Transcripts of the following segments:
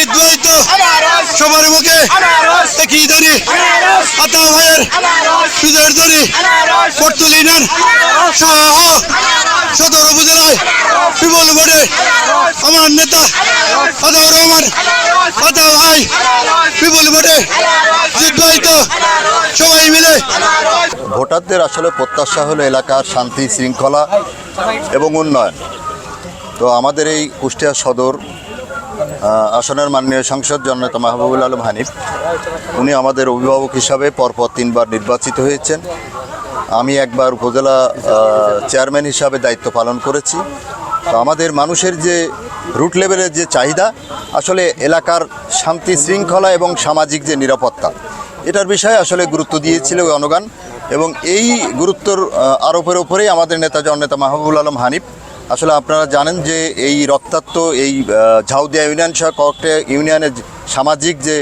জিতবই তো সবার মুখে একই দাঁড়ি। আতা ভাইয়ের বিজয়ের দড়ি। পর্তুল ইউনিয়ন সহ সদর উপজেলায় বিমল বোর্ডে আমার নেতা আতা রহমান। আতা ভাই। বিমল বোর্ডে জিতবই তো সবাই মিলে। ভোটারদের আসলে প্রত্যাশা হলো এলাকার শান্তি শৃঙ্খলা এবং উন্নয়ন। তো আমাদের এই কুষ্টিয়া সদর আসনের মাননীয় সাংসদ জননেতা মাহবুবুল আলম হানিফ। উনি আমাদের অভিভাবক হিসাবে পরপর তিনবার নির্বাচিত হয়েছেন। আমি একবার উপজেলা চেয়ারম্যান হিসাবে দায়িত্ব পালন করেছি। তো আমাদের মানুষের যে রুট লেভেলের যে চাহিদা, আসলে এলাকার শান্তি শৃঙ্খলা এবং সামাজিক যে নিরাপত্তা, এটার বিষয়ে আসলে গুরুত্ব দিয়েছিল জনগণ এবং এই গুরুত্বর আরোপের ওপরেই আমাদের নেতা জননেতা মাহবুবুল আলম হানিফ আসলে আপনারা জানেন যে এই রক্তাক্ত এই ঝাউদিয়া ইউনিয়ন সহ কয়েকটা ইউনিয়নের সামাজিক যে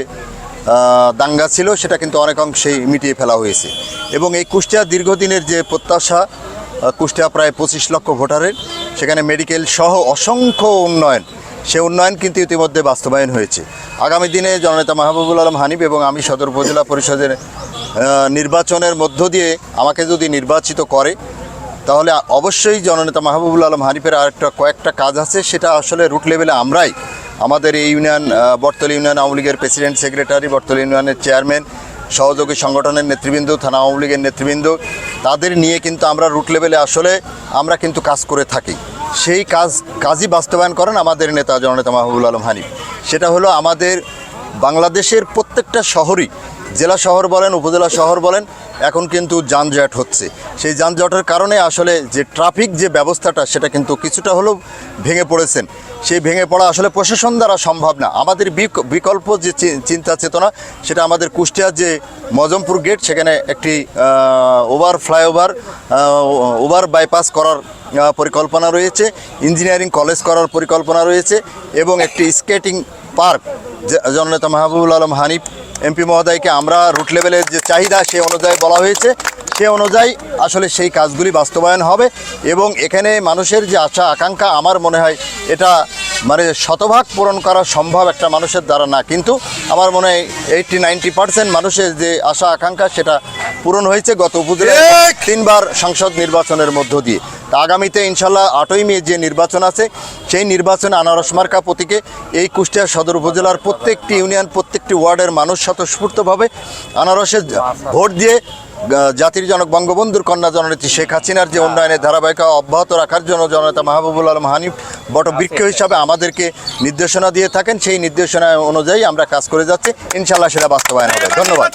দাঙ্গা ছিল সেটা কিন্তু অনেক অংশেই মিটিয়ে ফেলা হয়েছে। এবং এই কুষ্টিয়া দীর্ঘদিনের যে প্রত্যাশা কুষ্টিয়া প্রায় পঁচিশ লক্ষ ভোটারের, সেখানে মেডিকেল সহ অসংখ্য উন্নয়ন, সে উন্নয়ন কিন্তু ইতিমধ্যে বাস্তবায়ন হয়েছে। আগামী দিনে জননেতা মাহবুবুল আলম হানিফ এবং আমি সদর উপজেলা পরিষদের নির্বাচনের মধ্য দিয়ে আমাকে যদি নির্বাচিত করে তাহলে অবশ্যই জননেতা মাহবুবুল আলম হানিফের আরেকটা কয়েকটা কাজ আছে, সেটা আসলে রুট লেভেলে আমরাই আমাদের এই ইউনিয়ন বর্তল ইউনিয়ন আওয়ামী লীগের প্রেসিডেন্ট সেক্রেটারি বর্তল ইউনিয়নের চেয়ারম্যান সহযোগী সংগঠনের নেতৃবৃন্দ, থানা আওয়ামী লীগের নেতৃবৃন্দ, তাদের নিয়ে কিন্তু আমরা রুট লেভেলে আসলে আমরা কিন্তু কাজ করে থাকি। সেই কাজ, কাজই বাস্তবায়ন করেন আমাদের নেতা জননেতা মাহবুবুল আলম হানিফ। সেটা হলো আমাদের বাংলাদেশের প্রত্যেকটা শহরই জেলা শহর বলেন, উপজেলা শহর বলেন, এখন কিন্তু যানজট হচ্ছে। সেই যানজটের কারণে আসলে যে ট্রাফিক যে ব্যবস্থাটা, সেটা কিন্তু কিছুটা হলেও ভেঙে পড়েছেন। সেই ভেঙে পড়া আসলে প্রশাসন দ্বারা সম্ভব না। আমাদের বিক- বিকল্প যে চিন্তা চেতনা, সেটা আমাদের কুষ্টিয়ার যে মজমপুর গেট, সেখানে একটি ওভার ফ্লাইওভার ওভার বাইপাস করার পরিকল্পনা রয়েছে। ইঞ্জিনিয়ারিং কলেজ করার পরিকল্পনা রয়েছে এবং একটি স্কেটিং পার্ক জননেতা মাহবুবুল আলম হানিফ এমপি মহোদয়কে আমরা রুট লেভেলের যে চাহিদা সে অনুযায়ী বলা হয়েছে সে অনুযায়ী আসলে সেই কাজগুলি বাস্তবায়ন হবে এবং এখানে মানুষের যে আশা আকাঙ্ক্ষা আমার মনে হয় এটা মানে শতভাগ পূরণ করা সম্ভব একটা মানুষের দ্বারা না। কিন্তু আমার মনে হয় এইটটি নাইনটি পার্সেন্ট মানুষের যে আশা আকাঙ্ক্ষা সেটা পূরণ হয়েছে গত উপজেলায় তিনবার সংসদ নির্বাচনের মধ্য দিয়ে। আগামীতে ইনশাল্লাহ আটই মে যে নির্বাচন আছে, সেই নির্বাচনে আনারস মার্কা প্রতীকে এই কুষ্টিয়া সদর উপজেলার প্রত্যেকটি ইউনিয়ন, প্রত্যেকটি ওয়ার্ডের মানুষ স্বতঃস্ফূর্তভাবে আনারসের ভোট দিয়ে জাতির জনক বঙ্গবন্ধুর কন্যা জননেত্রী শেখ হাসিনার যে উন্নয়নের ধারাবাহিকতা অব্যাহত রাখার জন্য জননেতা মাহবুবুল আলম হানিফ বটবৃক্ষ হিসাবে আমাদেরকে নির্দেশনা দিয়ে থাকেন। সেই নির্দেশনা অনুযায়ী আমরা কাজ করে যাচ্ছি। ইনশাল্লাহ সেটা বাস্তবায়ন হবে। ধন্যবাদ।